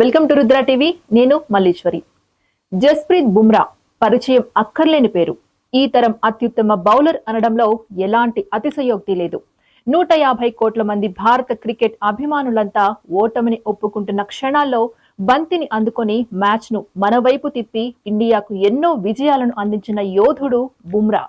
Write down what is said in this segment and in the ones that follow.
Welcome to Rudra TV. నేను మల్లీశ్వరి. జస్ప్రీత్ బుమ్రా పరిచయం అక్కర్లేని పేరు. ఈ తరం అత్యుత్తమ బౌలర్ అనడంలో ఎలాంటి అతిశయోక్తి లేదు. నూట యాభై కోట్ల మంది భారత క్రికెట్ అభిమానులంతా ఓటమిని ఒప్పుకుంటున్న క్షణాల్లో బంతిని అందుకొని మ్యాచ్ను మనవైపు తిప్పి ఇండియాకు ఎన్నో విజయాలను అందించిన యోధుడు బుమ్రా.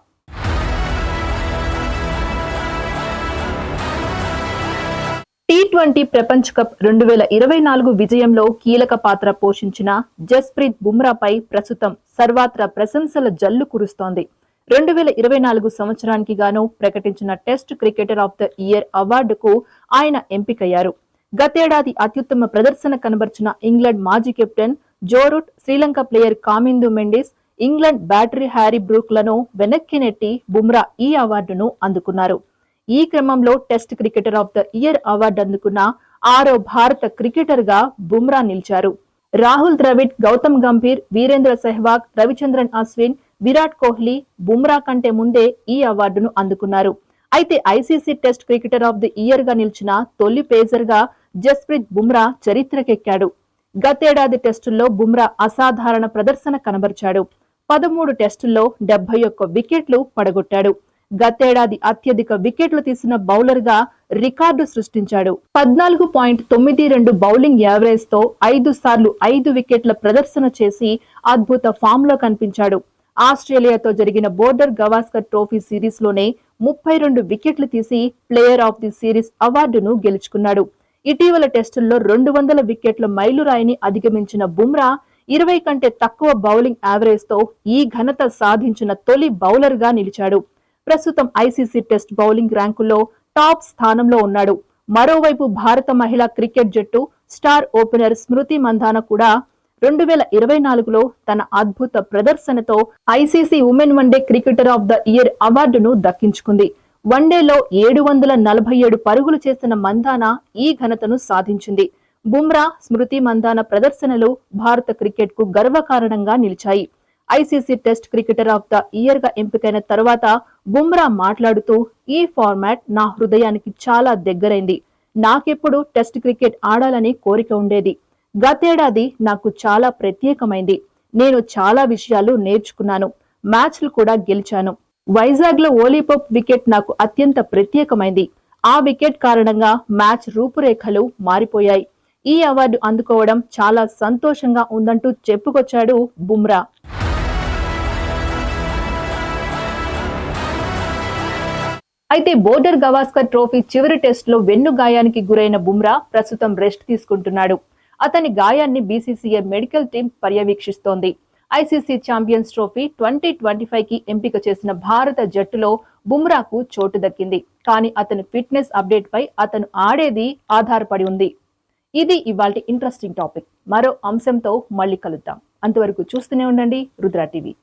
టీ ట్వంటీ ప్రపంచ కప్ రెండు వేల ఇరవై నాలుగు విజయంలో కీలక పాత్ర పోషించిన జస్ప్రీత్ బుమ్రాపై ప్రస్తుతం సర్వాత్ర ప్రశంసల జల్లు కురుస్తోంది. రెండు వేల ఇరవై నాలుగు సంవత్సరానికి గాను ప్రకటించిన test cricketer of the year అవార్డుకు ఆయన ఎంపికయ్యారు. గతేడాది అత్యుత్తమ ప్రదర్శన కనబర్చిన ఇంగ్లాండ్ మాజీ captain Joe Root Sri Lanka player Kamindu Mendis England batter Harry బ్రూక్లను వెనక్కి నెట్టి బుమ్రా ఈ అవార్డును అందుకున్నారు. ఈ క్రమంలో test cricketer of the year award అందుకున్న ఆరో భారత క్రికెటర్గా బుమ్రా నిలిచారు. రాహుల్ ద్రవిడ్ గౌతమ్ గంభీర్ వీరేంద్ర సెహ్వాగ్ రవిచంద్రన్ అశ్విన్ విరాట్ కోహ్లీ బుమ్రా కంటే ముందే ఈ అవార్డును అందుకున్నారు. అయితే ICC test cricketer of the ఇయర్గా నిలిచిన తొలి పేజర్గా జస్ప్రీత్ బుమ్రా చరిత్రకెక్కాడు. గతేడాది టెస్టుల్లో బుమ్రా అసాధారణ ప్రదర్శన కనబరిచాడు. పదమూడు టెస్టుల్లో డెబ్బై ఒక్క వికెట్లు పడగొట్టాడు. గతేడాది అత్యధిక వికెట్లు తీసిన బౌలర్గా రికార్డు సృష్టించాడు. పద్నాలుగు పాయింట్ తొమ్మిది రెండు బౌలింగ్ యావరేజ్తో ఐదు సార్లు ఐదు వికెట్ల ప్రదర్శన చేసి అద్భుత ఫామ్లో కనిపించాడు. ఆస్ట్రేలియాతో జరిగిన బోర్డర్ గవాస్కర్ ట్రోఫీ సిరీస్లోనే ముప్పై రెండు వికెట్లు తీసి ప్లేయర్ ఆఫ్ ది సిరీస్ అవార్డును గెలుచుకున్నాడు. ఇటీవల టెస్టుల్లో రెండు వందల వికెట్ల మైలురాయిని అధిగమించిన బుమ్రా ఇరవై కంటే తక్కువ బౌలింగ్ యావరేజ్తో ఈ ఘనత సాధించిన తొలి బౌలర్గా నిలిచాడు. ప్రస్తుతం ఐసీసీ టెస్ట్ బౌలింగ్ ర్యాంకుల్లో టాప్ స్థానంలో ఉన్నాడు. మరోవైపు భారత మహిళా క్రికెట్ జట్టు స్టార్ ఓపెనర్ స్మృతి మంధాన కూడా రెండు వేల ఇరవై నాలుగులో తన అద్భుత ప్రదర్శనతో ICC women one day cricketer of the year అవార్డును దక్కించుకుంది. వన్డేలో ఏడు వందల నలభై ఏడు పరుగులు చేసిన మందాన ఈ ఘనతను సాధించింది. బుమ్రా స్మృతి మందాన ప్రదర్శనలు భారత క్రికెట్కు గర్వకారణంగా నిలిచాయి. ICC test cricketer of the ఇయర్గా ఎంపికైన తర్వాత బుమ్రా మాట్లాడుతూ ఈ ఫార్మాట్ నా హృదయానికి చాలా దగ్గరైంది. నాకెప్పుడు టెస్ట్ క్రికెట్ ఆడాలని కోరిక ఉండేది. గతేడాది నాకు చాలా ప్రత్యేకమైంది. నేను చాలా విషయాలు నేర్చుకున్నాను. మ్యాచ్లు కూడా గెలిచాను. వైజాగ్లో ఓలీపోప్ వికెట్ నాకు అత్యంత ప్రత్యేకమైంది. ఆ వికెట్ కారణంగా మ్యాచ్ రూపురేఖలు మారిపోయాయి. ఈ అవార్డు అందుకోవడం చాలా సంతోషంగా ఉందంటూ చెప్పుకొచ్చాడు బుమ్రా. అయితే బోర్డర్ గవాస్కర్ ట్రోఫీ చివరి టెస్ట్లో వెన్ను గాయానికి గురైన బుమ్రా ప్రస్తుతం రెస్ట్ తీసుకుంటున్నాడు. అతని గాయాన్ని BCCI medical team పర్యవేక్షిస్తోంది. ICC Champions Trophy twenty twenty ఫైవ్కి ఎంపిక చేసిన భారత జట్టులో బుమ్రాకు చోటు దక్కింది. కానీ అతని ఫిట్నెస్ అప్డేట్ పై అతను ఆడేది ఆధారపడి ఉంది. ఇది ఇవాళ ఇంట్రెస్టింగ్ టాపిక్. మరో అంశంతో మళ్ళీ కలుద్దాం. అంతవరకు చూస్తూనే ఉండండి రుద్ర టీవీ.